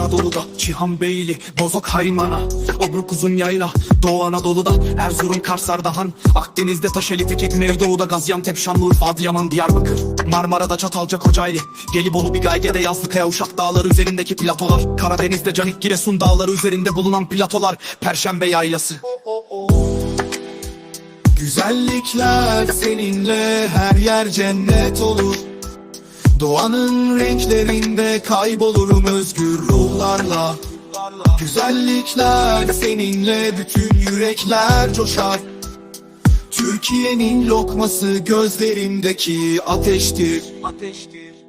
Anadolu'da Çihan Beyli, Bozok Haymana Obruk uzun yayla, Doğu Anadolu'da Erzurum, Kars, Ardahan Akdeniz'de Taşeli, Tekek, Nevdoğu'da Gaziantep, Şanlıurfa, Adıyaman, Diyarbakır Marmara'da Çatalca, Kocaeli Gelibolu, Bigayge'de Yazlıkaya, Uşak Dağları üzerindeki platolar Karadeniz'de Canik, Giresun Dağları üzerinde bulunan platolar Perşembe Yaylası. Güzellikler seninle her yer cennet olur. Doğanın renklerinde kaybolurum özgür ruhlarla Güzellikler seninle bütün yürekler coşar. Türkiye'nin lokması gözlerimdeki ateştir, ateştir.